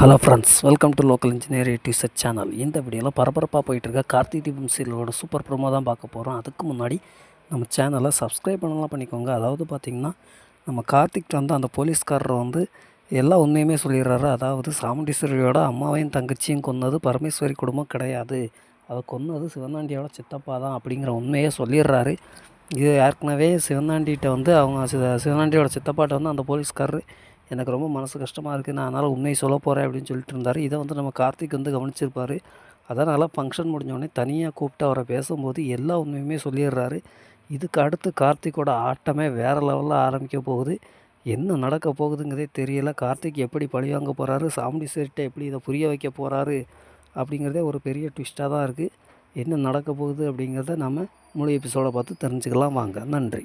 Hello friends welcome to local engineer டிசட் channel இந்த வீடியோவில் பரபரப்பாக போயிட்டுருக்க கார்த்தி தீபம் சீரியலோட சூப்பர் ப்ரோமோ தான் பார்க்க போகிறோம் அதுக்கு முன்னாடி நம்ம சேனலை சப்ஸ்கிரைப் பண்ணலாம் பண்ணிக்கோங்க. அதாவது பார்த்திங்கன்னா நம்ம கார்த்திக் வந்து அந்த போலீஸ்காரர் வந்து எல்லா உண்மையுமே சொல்லிடுறாரு. அதாவது சாமுண்டீஸ்வரியோட அம்மாவையும் தங்கச்சியும் கொன்னது பரமேஸ்வரி குடும்பம் கிடையாது. அதை கொன்னது சிவனாண்டியோட சித்தப்பா தான் அப்படிங்கிற உண்மையை சொல்லிடுறாரு. இது ஏற்கனவே சிவனாண்டிகிட்ட வந்து அவங்க சிவனாண்டியோட சித்தப்பாட்ட வந்து அந்த போலீஸ்காரர் எனக்கு ரொம்ப மனசு கஷ்டமாக இருக்குது நான் அதனால் உண்மையை சொல்ல போகிறேன் அப்படின்னு சொல்லிட்டு இருந்தார். இதை வந்து நம்ம கார்த்திக் வந்து கவனிச்சிருப்பார். அதனால் ஃபங்க்ஷன் முடிஞ்சோடனே தனியாக கூப்பிட்டு அவரை பேசும்போது எல்லா உண்மையுமே சொல்லிடுறாரு. இதுக்கு அடுத்து கார்த்திக்கோட ஆட்டமே வேறு லெவலில் ஆரம்பிக்க போகுது. என்ன நடக்க போகுதுங்கிறதே தெரியல. கார்த்திக் எப்படி பழி வாங்க போகிறாரு சாமுடி செட்டை எப்படி இதை புரிய வைக்க போகிறாரு அப்படிங்கிறதே ஒரு பெரிய ட்விஸ்ட்டாக தான் இருக்குது என்ன நடக்க போகுது அப்படிங்கிறத நம்ம முழு எபிசோடை பார்த்து தெரிஞ்சுக்கலாம். வாங்க நன்றி.